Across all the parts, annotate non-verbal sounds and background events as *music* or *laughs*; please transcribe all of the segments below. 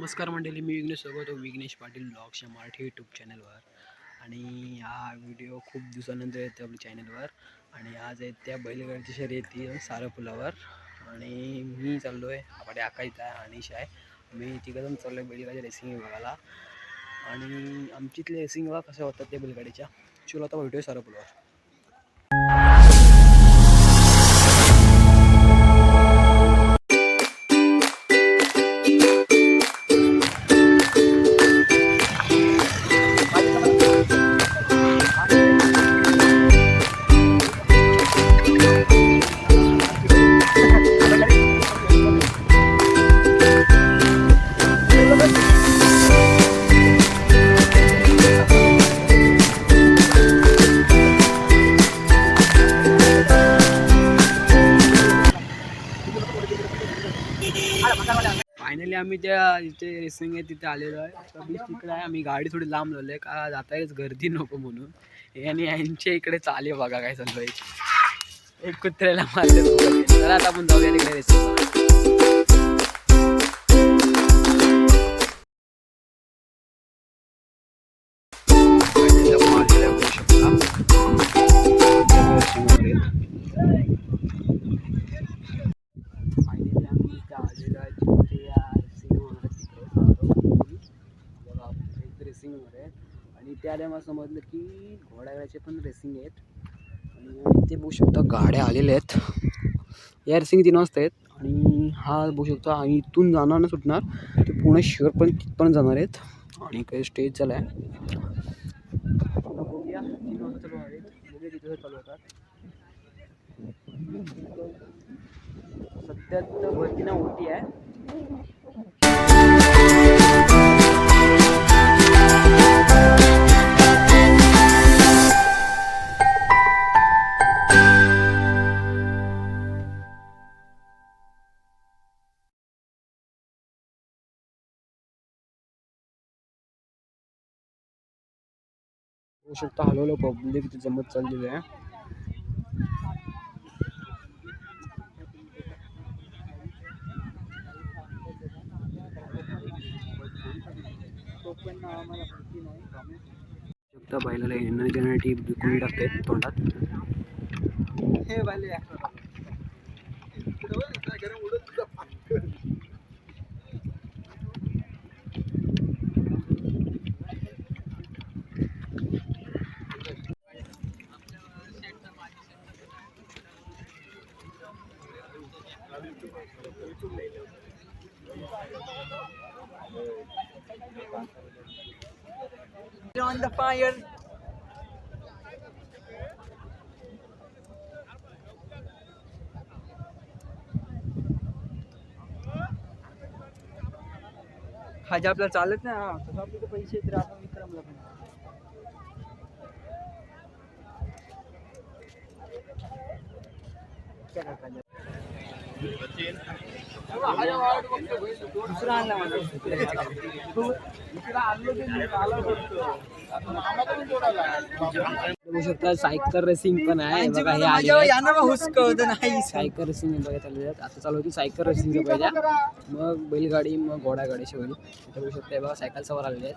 नमस्कार मंडळी मी विघ्नेश सोबत विघ्नेश पाटील ब्लॉग्स या मराठी यूट्यूब चॅनलवर आणि हा व्हिडिओ खूप दिवसानंतर येतो आपल्या चॅनलवर आणि आज आहे त्या बैलगाडीची शर्यती सारं पुलावर आणि मी चाललो आहे आपल्या आकाश आहे अनिश आहे मी तिकडून चाललो आहे बैलगाडी रेसिंग बघायला आणि आमची इथले रेसिंग विभाग कसं होतात त्या बैलगाडीच्या? चलो आता व्हिडिओ सारपुलावर. जिथे आहे तिथे आलेलो आहे. बीच तिकडे आहे. आम्ही गाडी थोडी लांब लावली आहे. का जाता येईल गर्दी नको म्हणून. आणि यांच्या इकडे चाले बघा काय चालू आहे एक कुत्र्याला मारले. तर आता आपण जाऊया तिकडे. रेसिंग रेसिंगमध्ये आणि त्या टायमा समजलं की घोड्याचे पण रेसिंग आहेत. आणि ते बघू शकता गाड्या आलेल्या आहेत. या रेसिंग तीन वाजता आहेत. आणि हा बघू शकता आणि इथून जाणार ना सुटणार ते पुणे शहर पण तिथपर्यंत जाणार आहेत. आणि काही स्टेज झाला आहे. बघूया तीन वाजता चालू आहेत. बघूया तिथे चालू होतात. सध्या तर वरती ना ओटी आहे. शकता. हळूहळू पब्लिक जमत चाललेली आहे. शकता येणार देण्यासाठी कोणी टाकतात तोंडात. हे on the fire. खाजा आपल्याला चालत नाही हा. तसं आपले पैसे तर आपण विक्रमला पण है? दुसरा आणला मला बघू शकता सायकल रेसिंग पण आहे. बघा हे आले नाही सायकल रेसिंग बघा चालू आता चालू होती सायकल रेसिंग पहिल्या. मग बैलगाडी मग घोडागाडी शेवटी बघू शकता बघा सायकल सवार आलेले आहेत.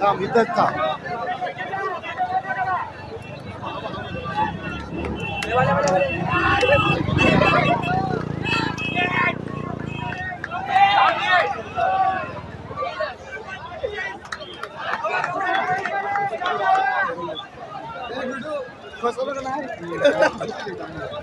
Tamam bir. Vale, vale, vale. ハハハハ!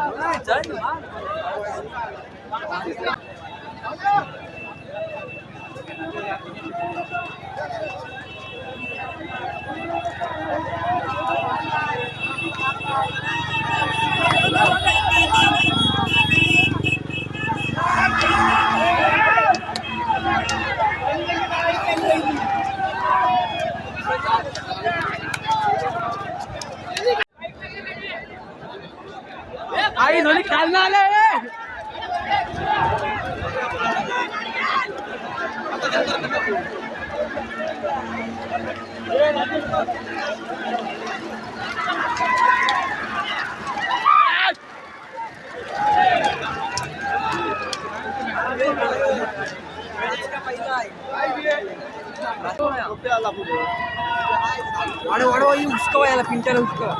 खालनं आले वाढ वाढवा उचकवा याला पिंट्याला उचकवा.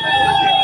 Thank *laughs* you.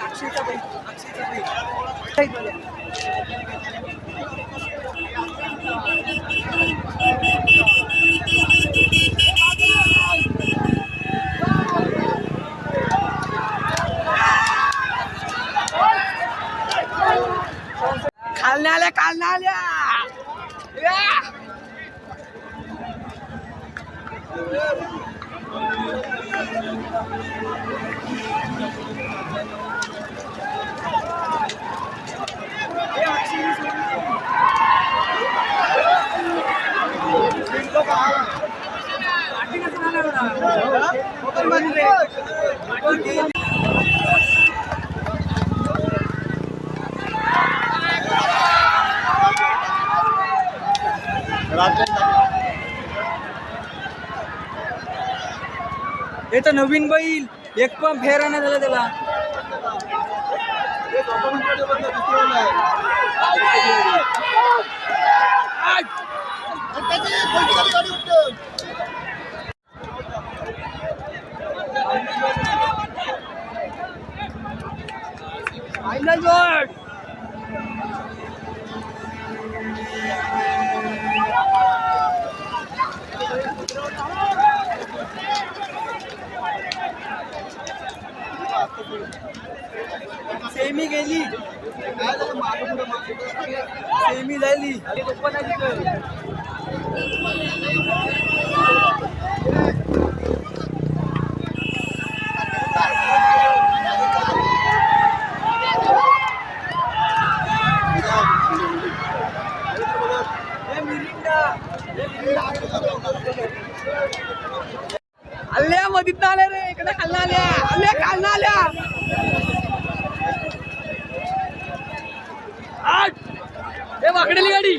अक्षयचा बैल রাজ্যের हे तर नवीन बैल. एक पण फेरा नाही झाला त्याला. फायनल जोड सेमी गेली सेमी झाली हे मिरिंडा हे मिरिंडा आल्या मधीत आल्या रे इकडे खाल्ला आल्या हे वाकडेली गाडी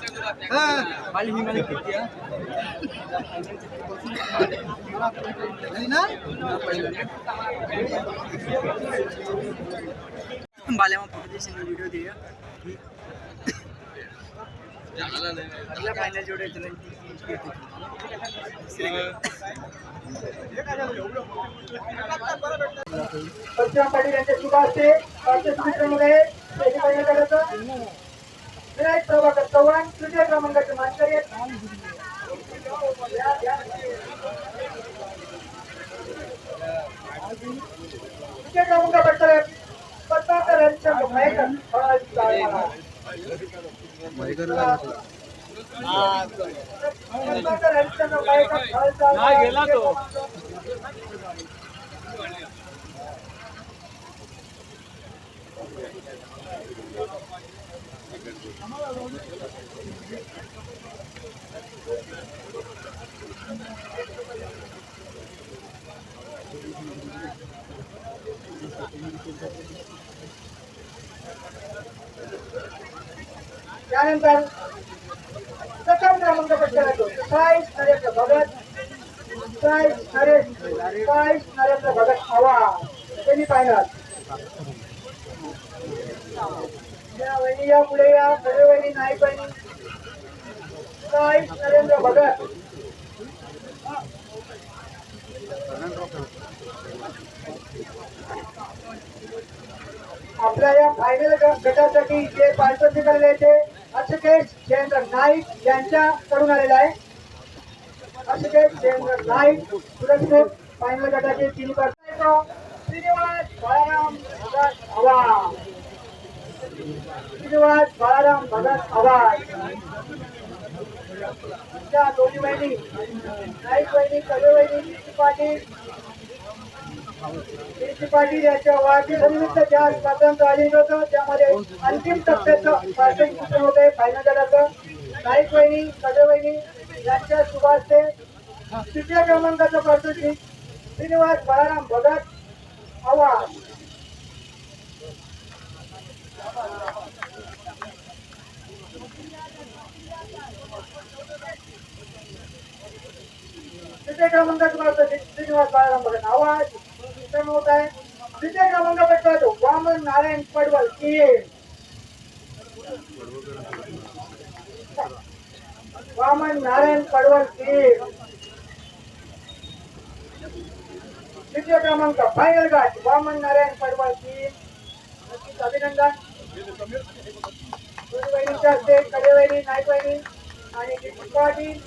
खाली ही मला किती आहे? बाल्या मग फोटो देशील व्हिडिओ दे आपल्या फायनल जेवढे येतील ती- ती परशुराम पाटील यांच्या शुभ असते पाचशे विनायक प्रभाकर चव्हाण तृतीय क्रमांकाचे मानकरी तृतीय क्रमांक पटकर पद्माकर हरिश्चंद्र मयेकर फळाची त्यानंतर प्रथम क्रमांक पटकन साईश नरेंद्र भगत साईश नरेंद्र साईश नरेंद्र भगत आवाज सेमी फायनल या वहिनी या पुढे या. खरे वहिनी नाही बहिणी साईश नरेंद्र भगत. आपल्या या फायनल गटासाठी जे पार्टिसिपेट झालेले अशोकेश जयेंद्र नाईक यांच्याकडून आलेला आहे. अशोकेश जयेंद्र नाईक सुरक्षित फायनल गटाचे तीन पार्टिसिपेंट श्रीनिवास बाळाराम भगत आवाज श्रीनिवास बाळाराम भगत आवाज दोन्ही बहिणी नाईक बहिणी कवी बहिणी पाटील पाटील यांच्या वाढदिवसानिमित्त ज्या स्पर्धांचं आयोजन होतं त्यामध्ये अंतिम टप्प्याचं पार्टी होते फायनल झाल्याचं नाईक बहिणी कवे यांच्या शुभास्ते तृतीय क्रमांकाचं पार्टिसिपेट श्रीनिवास बाळाराम भगत आवाज. तृतीय क्रमांकाचं पार्टिसिपेट श्रीनिवास बाळाराम भगत आवाज. मिश्रण होत आहे. तृतीय क्रमांक पटकावतो. वामन नारायण पडवल के वामन नारायण पडवल के द्वितीय क्रमांक फायनल गाठ वामन नारायण पडवल तीन. नक्कीच अभिनंदन. वहिनीच्या हस्ते कडेवहिनी नाईकवहिनी आणि पाटील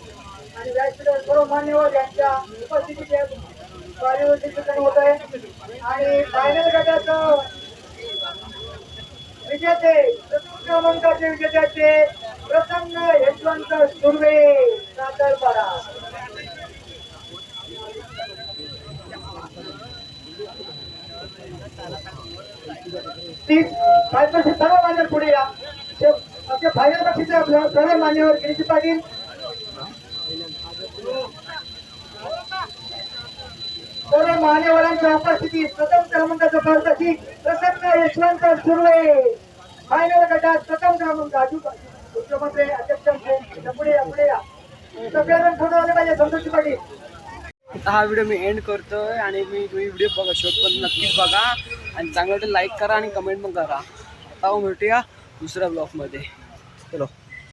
आणि व्यासपीठावर सर्व मान्यवर यांच्या उपस्थितीचे कार्यवृत्ती सूचना होत आहे. आणि फायनल गटाचं विजेते चतुर्थ क्रमांकाचे विजेत्याचे प्रसन्न यशवंत सुर्वे सातारपाडा. तीस फायनल सर्व मान्यवर पुढे या. असे आपले फायनल बक्षीस सर्व मान्यवर गिरीश पाटील सर्व मान्यवरांच्या उपस्थितीत प्रथम क्रमांकाचा पारितोषिक प्रसन्न यशवंत सुर्वे. फायनल गटात प्रथम क्रमांक अजून मुख्यमंत्री अध्यक्ष पुढे पुढे या. सगळेजण फोटो आले पाहिजे संतोष पाटील. हा व्हिडिओ मी एंड करतोय आणि मी तुम्ही व्हिडिओ बघा शोध पण नक्कीच बघा. आणि चांगलं वाटेल लाईक करा आणि कमेंट पण करा. आता भेटूया दुसऱ्या ब्लॉगमध्ये चलो.